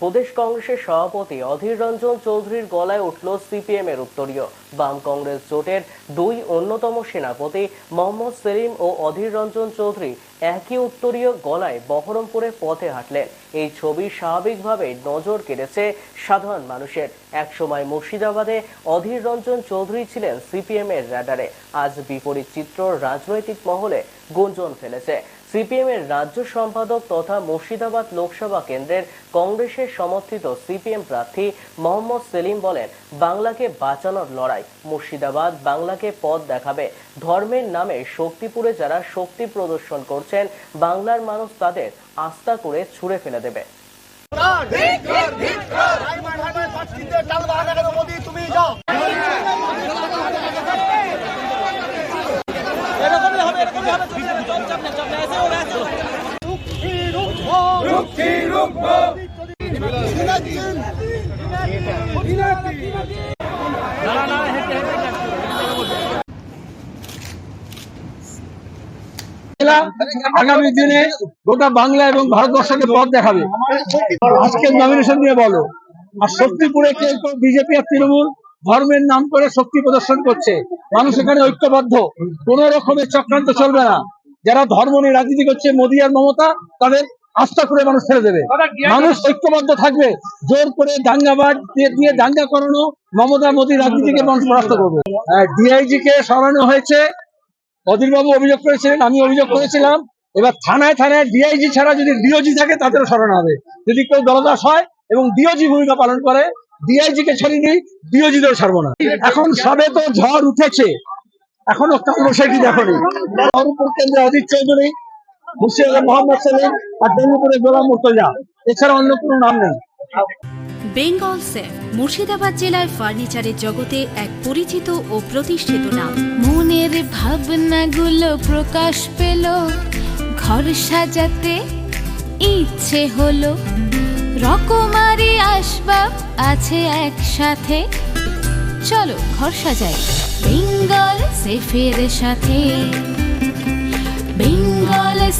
প্রদেশ কংগ্রেসের সভাপতি অধীর রঞ্জন চৌধুরীর গলায় উঠল সিপিএম এর উত্তরীয়। বাম কংগ্রেস জোটের দুই অন্যতম সেনাপতি মোহাম্মদ সেলিম ও অধীর রঞ্জন চৌধুরী একই উত্তরীয় গলায় বহরমপুরে পথে হাঁটলেন। এই ছবি স্বাভাবিকভাবেই নজর কেড়েছে সাধারণ মানুষের। একসময় মুর্শিদাবাদে অধীর রঞ্জন চৌধুরী ছিলেন সিপিএম এর র্যাডারে আজ বিপরীত চিত্র রাজনৈতিক মহলে গুঞ্জন ফেলেছে। সিপিএম এর রাজ্য সম্পাদক তথা মুর্শিদাবাদ লোকসভা কেন্দ্রের কংগ্রেসের সমর্থিত সিপিএম প্রার্থী মোহাম্মদ সেলিম বলেন, বাংলাকে বাঁচানোর লড়াই, মুর্শিদাবাদ বাংলাকে পথ দেখাবে। ধর্মের নামে শক্তিপুরে যারা শক্তি প্রদর্শন করছেন, বাংলার মানুষ তাদের আস্থা করে ছুঁড়ে ফেলে দেবে। এরকমই হবে আগামী দিনে গোটা বাংলা এবং ভারতবর্ষকে পথ দেখাবে। আজকের নমিনেশন দিয়ে বলো। আর শক্তিপুরে কেউ বিজেপি আর তৃণমূল ধর্মের নাম করে শক্তি প্রদর্শন করছে? মানুষ এখানে ঐক্যবদ্ধ। কোন রকমের চক্রান্ত চলবে না। যারা ধর্ম নিয়ে রাজনীতি করছে, মোদী আর মমতা, তাদের আস্থা করে মানুষ ছেড়ে দেবে। মানুষ ঐক্যবদ্ধ থাকবে। জোর করে দাঙ্গাবাজ দিয়ে দাঙ্গা করানো মমতা মোদী রাজনীতিকে মানুষ পরাস্ত করবে। ডিআইজি কে সরানো হয়েছে। অধীরবাবু অভিযোগ করেছিলেন আমি অভিযোগ করেছিলাম। এবার থানায় থানায় ডিআইজি ছাড়া যদি ডিওজি থাকে তাদেরও সরানো হবে। যদি কেউ দলদাস হয় এবং ডিওজি ভূমিকা পালন করে ডিআইজি কে ছাড়িয়ে দিই ডিওজিদের ছাড়বো না। এখন সবে তো ঝড় উঠেছে। এখনও কালবৈশাখী দেখনি। বহরমপুর কেন্দ্রে অজিত চৌধুরী মুর্শিদাবাদ মোহাম্মদ সেলিম আর ডেঙ্গুপুরে গোলাম মুর্তজা। এছাড়া অন্য কোনো নাম নেই। বেঙ্গল সেফ মুর্শিদাবাদ জেলায় ফার্নিচারের জগতে এক পরিচিত ও প্রতিষ্ঠিত নাম। মনের ভাবনাগুলো প্রকাশ পেল ঘর সাজাতে ইচ্ছে হলো। রকমারি আসবাব আছে একসাথে। চলো ঘর সাজাই। বেঙ্গল সেফের সাথে। বেঙ্গল